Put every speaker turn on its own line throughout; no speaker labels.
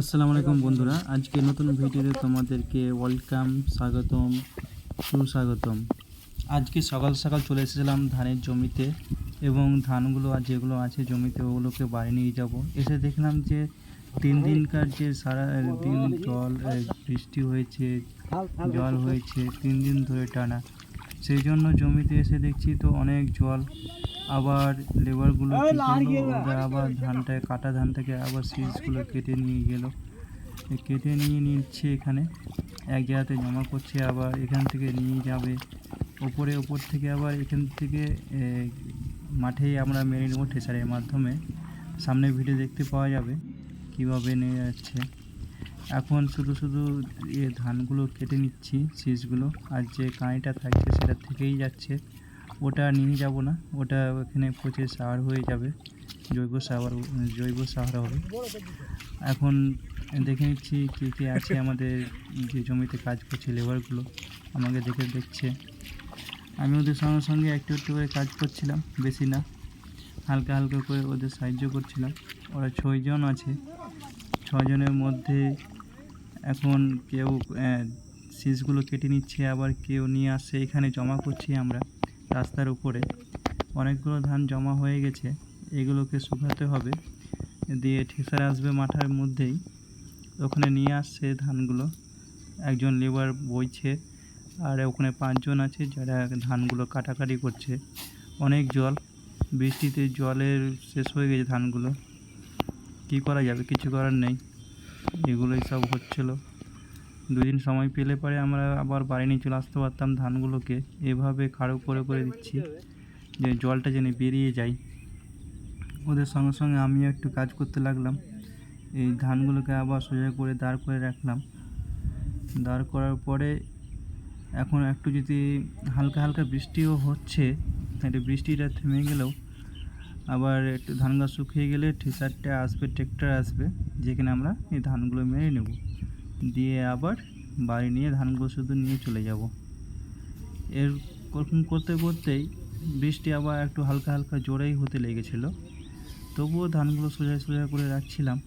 আসসালামু আলাইকুম বন্ধুরা, আজকে নতুন ভিডিওতে তোমাদেরকে ওয়েলকাম, স্বাগতম, সুস্বাগতম। আজকে সকাল সকাল চলে এসেছিলাম ধানের জমিতে এবং ধানগুলো আর যেগুলো আছে জমিতে ওগুলোকে বাড়ি নিয়ে যাব। এসে দেখলাম যে তিন দিনকার যে সারা দিন জল বৃষ্টি হয়েছে, জল হয়েছে, তিন দিন ধরে টানা। সেই জন্য জমিতে এসে দেখছি তো অনেক জল। আবার লেবারগুলো ওরা আবার ধানটায় কাটা ধান থেকে আবার সিজগুলো কেটে নিয়ে গেল। কেটে নিয়ে নিচ্ছে এখানে। এক জায়গাতে জমা করছে আবার এখান থেকে নিয়ে যাবে। ওপরে ওপর থেকে আবার এখান থেকে মাঠেই আমরা মেরে নেব ঠেসারের মাধ্যমে। সামনে ভিডিও দেখতে পাওয়া যাবে কীভাবে নিয়ে যাচ্ছে। এখন শুধু শুধু এ ধানগুলো কেটে নিচ্ছি শীষগুলো আর যে কাঁইটা থাকছে সেটা থেকেই যাচ্ছে। ওটা নিয়ে যাব না। ওটা ওখানে পচে সার হয়ে যাবে। জৈব সার জৈব সার হবে। এখন দেখে নিচ্ছি কী কী আছে আমাদের যে জমিতে কাজ করছে লেবারগুলো আমাকে দেখে দেখছে। আমি ওদের সঙ্গে সঙ্গে একটু একটু করে কাজ করছিলাম, বেশি না। হালকা হালকা করে ওদের সাহায্য করছিলাম। ওরা ছয়জন আছে। ছজনের মধ্যে এখন কেউ শীষগুলো কেটে নিচ্ছে, আবার কেউ নিয়ে আসছে এখানে জমা করছি আমরা। রাস্তার উপরে অনেকগুলো ধান জমা হয়ে গেছে, এগুলোকে শুকাতে হবে। দিয়ে ঠেসার আসবে মাঠার মধ্যেই। ওখানে নিয়ে আসছে ধানগুলো। একজন লেবার বইছে, আর ওখানে পাঁচজন আছে যারা ধানগুলো কাটাকাটি করছে। অনেক জল, বৃষ্টিতে জলের শেষ হয়ে গেছে ধানগুলো। কী করা যাবে? কিছু করার নেই। এগুলোই সব হচ্ছিল। দুদিন সময় পেলে পরে আমরা আবার বাড়ি নিয়ে চলে আসতে পারতাম ধানগুলোকে। এভাবে খাড়ো করে করে দিচ্ছি, যে জলটা যেন বেরিয়ে যায়। ওদের সঙ্গে সঙ্গে আমিও একটু কাজ করতে লাগলাম। এই ধানগুলোকে আবার সোজা করে দাঁড় করে রাখলাম। দাঁড় করার পরে এখন একটু যদি হালকা হালকা বৃষ্টিও হচ্ছে একটু বৃষ্টিটা থেমে গেলেও আবার একটু ধান গাছ শুকিয়ে গেলে ঠিসারটা আসবে ট্রেক্টর আসবে যেখানে আমরা এই ধানগুলো মেরে নেব। দিয়ে আবার বাড়ি নিয়ে ধানগুলো শুধু নিয়ে চলে যাব। এর এরকম করতে করতেই বৃষ্টি আবার একটু হালকা হালকা জোরেই হতে লেগেছিল। তবুও ধানগুলো সোজা সোজা করে রাখছিলাম।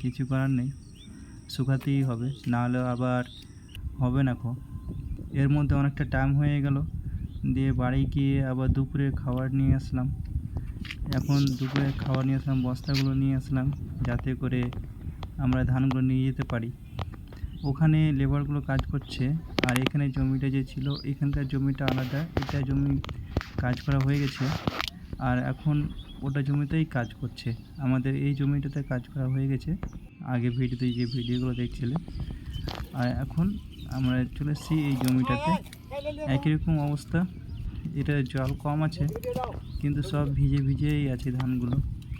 কিছু করার নেই। শুকাতেই হবে, নাহলে আবার হবে না খো এর মধ্যে অনেকটা টাইম হয়ে গেল। দিয়ে বাড়ি গিয়ে আবার দুপুরে খাবার নিয়ে আসলাম। এখন দুপুরে খাবার নিয়ে আসলাম, বস্তাগুলো নিয়ে আসলাম, যাতে করে আমরা ধানগুলো নিয়ে যেতে পারি। ওখানে লেবারগুলো কাজ করছে, আর এখানে জমিটা যে ছিল, এখানকার জমিটা আলাদা। এটা জমি কাজ করা হয়ে গেছে, আর এখন ওটা জমিতেই কাজ করছে। আমাদের এই জমিটাতে কাজ করা হয়ে গেছে। আগে ভিডিওতে যে ভিডিওগুলো দেখছিলে। আর এখন আমরা চলে এসেছি এই জমিটাতে। একই রকম অবস্থা। এটা জল কম আছে, কিন্তু সব ভিজে ভিজেই আছে ধানগুলো।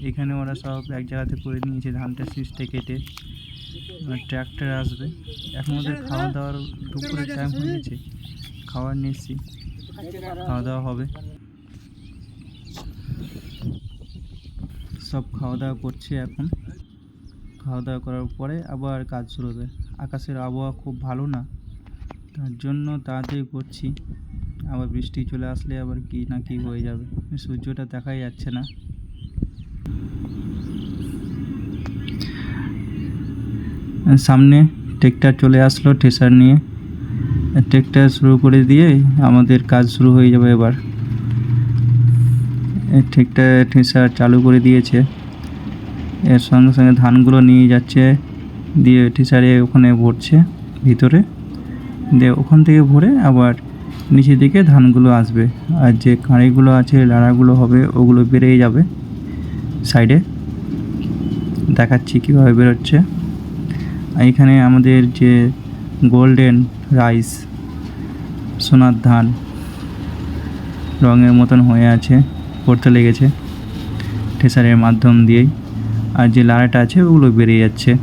এখানে ওরা সব এক জায়গাতে করে নিয়েছে, ধানটা সিস্টে কেটে। ট্র্যাক্টর আসবে। এখন ওদের খাওয়া দাওয়ার দুপুরের টাইম হয়ে গেছে। খাবার নিয়েছি খাওয়া দাওয়া হবে। সব খাওয়া দাওয়া করছে এখন। খাওয়া দাওয়া করার পরে আবার কাজ শুরু হবে। আকাশের আবহাওয়া খুব ভালো না। তার জন্য তাড়াতাড়ি করছি। আবার বৃষ্টি চলে আসলে আবার কি না কি হয়ে যাবে। সূর্যটা দেখাই যাচ্ছে না। সামনে ট্রেক্টর চলে আসলো ঠেসার নিয়ে। ট্রেক্টর শুরু করে দিয়ে আমাদের কাজ শুরু হয়ে যাবে এবার। ট্রেক্টর ঠেসার চালু করে দিয়েছে। এর সঙ্গে সঙ্গে ধানগুলো নিয়ে যাচ্ছে, দিয়ে ঠেসারে ওখানে ভরছে ভিতরে। দিয়ে ওখান থেকে ভরে আবার নিচের দিকে ধানগুলো আসবে। আর যে কাঁড়িগুলো আছে, লাড়াগুলো হবে, ওগুলো বেরিয়ে যাবে সাইডে দেখাচ্ছি কীভাবে বেরোচ্ছে। এখানে আমাদের যে গোল্ডেন রাইস সোনার ধান, রঙের মতন হয়ে আছে, পড়তে লেগেছে, ঠেসারের মাধ্যম দিয়েই। আর যে লাড়াটা আছে, ওগুলো বেরিয়ে যাচ্ছে।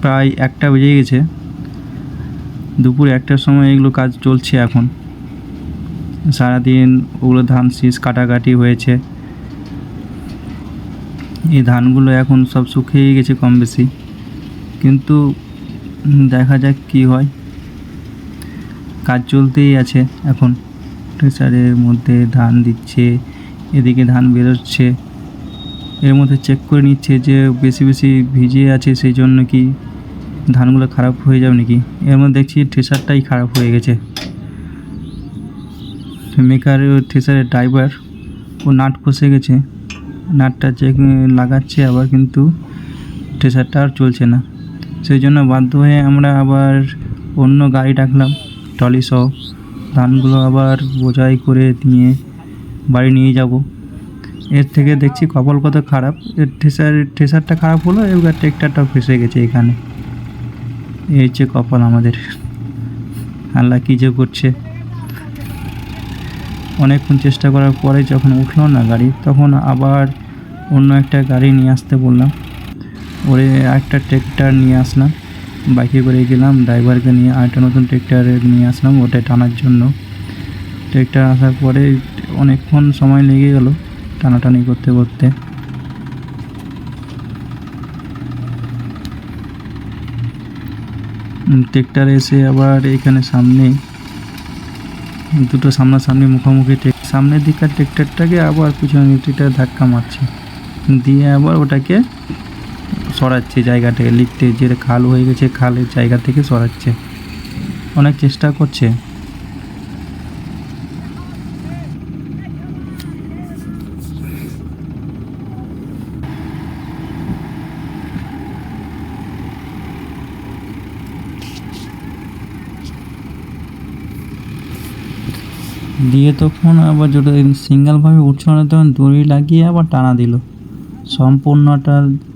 প্রায় একটা বেজে গেছে। দুপুর একটার সময় এগুলো কাজ চলছে এখন। সারাদিন ওগুলো ধান শীষ কাটাকাটি হয়েছে। এই ধানগুলো এখন সব শুকিয়ে গেছে কম বেশি। কিন্তু দেখা যাক কি হয়। কাজ চলতেই আছে এখন। ট্রেসারের মধ্যে ধান দিচ্ছে, এদিকে ধান বেরোচ্ছে। এর মধ্যে চেক করে নিচ্ছে যে বেশি বেশি ভিজে আছে, সেই জন্য কি ধানগুলো খারাপ হয়ে যাবে নাকি? এর মধ্যে দেখছি ট্রেসারটাই খারাপ হয়ে গেছে। মেকার ট্রেসারের ড্রাইভার ও নাট ফসে গেছে। নাটটা চেক লাগাচ্ছে আবার কিন্তু ট্রেসারটা আর চলছে না। সেই জন্য বাধ্য হয়ে আমরা আবার অন্য গাড়ি ডাকলাম, ট্রলি সহ। ধানগুলো আবার বোঝাই করে নিয়ে বাড়ি নিয়ে যাব। এর থেকে দেখছি কপাল কত খারাপ। এর ঠেসার, ঠেসারটা খারাপ হলো, এবার ট্রেক্টারটাও ফেসে গেছে এখানে। এই হচ্ছে কপাল আমাদের। আল্লাহ কী যে করছে। অনেকক্ষণ চেষ্টা করার পরে যখন উঠল না গাড়ি, তখন আবার অন্য একটা গাড়ি নিয়ে আসতে বললাম। ওরে একটা ট্রেক্টর নিয়ে আসলাম। বাইকে করে গেলাম ড্রাইভারকে নিয়ে আরেকটা নতুন ট্রেক্টর নিয়ে আসলাম, ওটা টানার জন্য। ট্রেক্টর আসার পরে অনেকক্ষণ সময় লেগে গেল টানাটানি করতে করতে। ট্রেক্টর এসে আবার এখানে সামনে, দুটো সামনাসামনি মুখোমুখি ট্রেক, সামনের দিককার ট্রেক্টরটাকে আবার পিছনের ট্রেক্টর ধাক্কা মারছে। দিয়ে আবার ওটাকে সরাচ্ছে জায়গা থেকে লিখতে যে খাল হয়ে গেছে, খালের জায়গা থেকে সরাচ্ছে। অনেক চেষ্টা করছে। দিয়ে তখন আবার যেটা সিঙ্গেলভাবে উঠছিল না তখন দড়ি লাগিয়ে আবার টানা দিল। সম্পূর্ণটা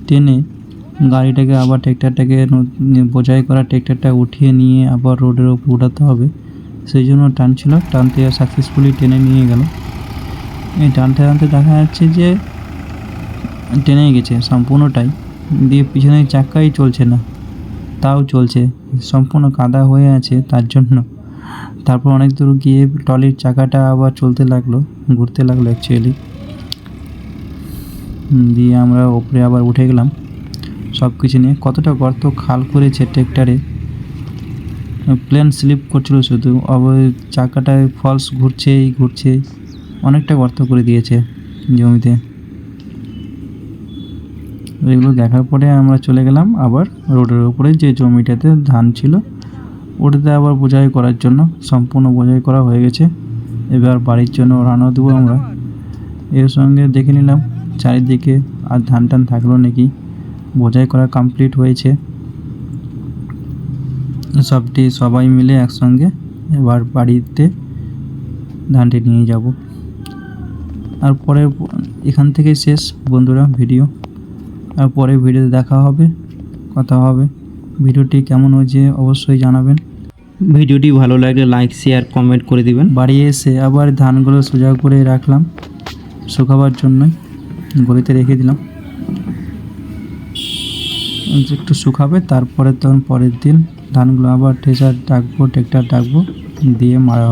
টেনে গাড়িটাকে আবার ট্রেক্টরটাকে ন- বোঝাই করা ট্রেক্টরটা উঠিয়ে নিয়ে আবার রোডের উপর উঠাতে হবে। সেই জন্য টানছিল টানতে সাকসেসফুলি টেনে নিয়ে গেল। এই টানতে টানতে দেখা যাচ্ছে যে টেনে গেছে সম্পূর্ণটাই। দিয়ে পিছনের চাক্কাই চলছে না, তাও চলছে, সম্পূর্ণ কাদা হয়ে আছে তার জন্য। তারপর অনেক দূর গিয়ে ট্রলির চাকাটা আবার চলতে লাগল, ঘুরতে লাগল অ্যাকচুয়ালি দিয়ে আমরা ওপরে আবার উঠে গেলাম। সব কিছু নিয়ে কতটা গর্ত খাল করেছে ট্রেক্টারে? প্লেন স্লিপ করছিল শুধু আবার চাকাটায় ফলস ঘুরছেই ঘুরছে, অনেকটা গর্ত করে দিয়েছে জমিতে। এগুলো দেখার পরে আমরা চলে গেলাম আবার রোডের উপরে, যে জমিটাতে ধান ছিল, ওটাতে আবার বোঝাই করার জন্য, সম্পূর্ণ বোঝাই করা হয়ে গেছে। এবার বাড়ির জন্য রান্না দেবো আমরা। এর সঙ্গে দেখে নিলাম, চারিদিকে আর ধান টান থাকল নাকি। বোঝাই করা কমপ্লিট হয়েছে। সবটি সবাই মিলে একসঙ্গে এবার বাড়িতে ধানটি নিয়ে যাব। আর পরে এখান থেকে শেষ বন্ধুরা ভিডিও। আর পরে ভিডিওতে দেখা হবে কথা হবে। ভিডিওটি কেমন হয়েছে অবশ্যই জানাবেন। ভিডিওটি ভালো লাগলে লাইক শেয়ার কমেন্ট করে দিবেন। বাড়ি এসে আবার ধানগুলো সোজা করে রাখলাম। শুকাবার জন্যই গলিতে রেখে দিলাম। একটু শুকাবে তারপরে তখন পরের দিন ধানগুলো আবার ঠেসার ডাকবো ট্রেক্টর ডাকবো দিয়ে মারা